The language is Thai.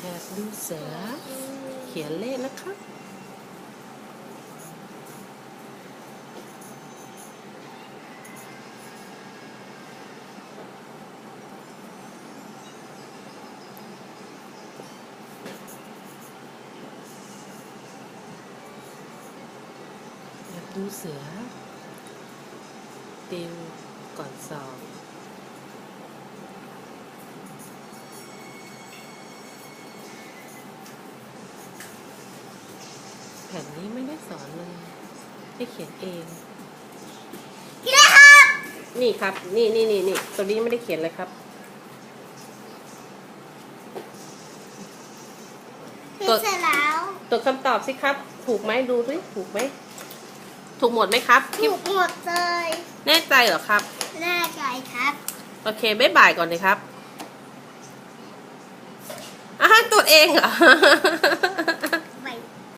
แอบดูเสือ เขียนเลขนะครับดูเสือ ติวก่อนสอบ แผ่นนี้ไม่ได้สอนเลย ให้เขียนเองพี่ได้ครับนี่ครับ นี่นี่นี่นี่ตัวนี้ไม่ได้เขียนเลยครับเสร็จแล้วตัวคำตอบสิครับ ถูกไหมดูสิถูกไหม ถูกหมดไหมครับถูกหมดเลยแน่ใจเหรอครับ แน่ใจครับ โอเคบ๊ายบายก่อนเลยครับอะตรวจเองเหรอ